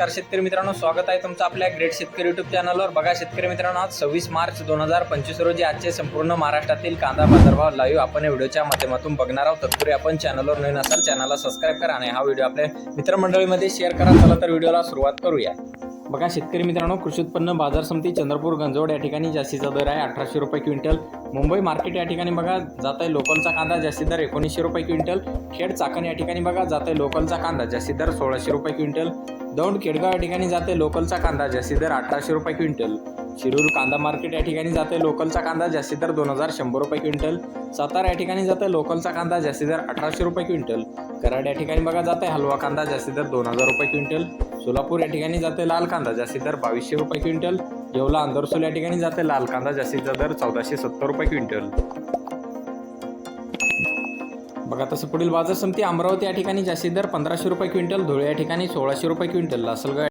नमस्कार शेतकरी मित्रांनो स्वागत आहे तुमचं आपल्या ग्रेट शेतकरी युट्यूब चॅनलवर बघा शेतकरी मित्रांनो आज सव्वीस मार्च दोन हजार पंचवीस रोजी आजचे संपूर्ण महाराष्ट्रातील कांदा बाजारभाव लाईव्ह आपण व्हिडिओच्या माध्यमातून बघणार आहोत. तत्पूर्वी आपण चॅनलवर नवीन असाल चॅनलला सबस्क्राईब करा आणि हा व्हिडिओ आपल्या मित्रमंडळीमध्ये शेअर करा. चला तर व्हिडिओला सुरुवात करूया. बघा शेतकरी मित्रांनो कृषी उत्पन्न बाजार समिती चंद्रपूर गंजवड या ठिकाणी जास्तीचा दर आहे अठराशे रुपये क्विंटल. मुंबई मार्केट या ठिकाणी बघा जात आहे लोकलचा कांदा जास्ती दर एकोणीसशे रुपये क्विंटल. खेड चाकण या ठिकाणी बघा जात आहे लोकलचा कांदा जास्ती दर सोळाशे रुपये क्विंटल. दौंड केडगाव या ठिकाणी जाते लोकलचा कांदा जास्ती दर अठराशे रुपये क्विंटल. शिरूर कांदा मार्केट या ठिकाणी जाते लोकलचा कांदा जास्ती दर दोन हजार शंभर रुपये क्विंटल. सातारा या ठिकाणी जाते लोकलचा कांदा जास्ती दर अठराशे रुपये क्विंटल. कराड या ठिकाणी बघा जाते हलवा कांदा जास्ती दर दोन हजार रुपये क्विंटल. सोलापूर या ठिकाणी जाते लाल कांदा जास्ती दर बावीसशे रुपये क्विंटल. येवला अंदरसोल या ठिकाणी जाते लाल कांदा जास्तीचा दर चौदाशे सत्तर रुपये क्विंटल. बघा तसं पुढील बाजार समिती अमरावती या ठिकाणी जास्तीत दर पंधराशे रुपये क्विंटल धुळे या ठिकाणी सोळाशे रुपये क्विंटल लासलगाव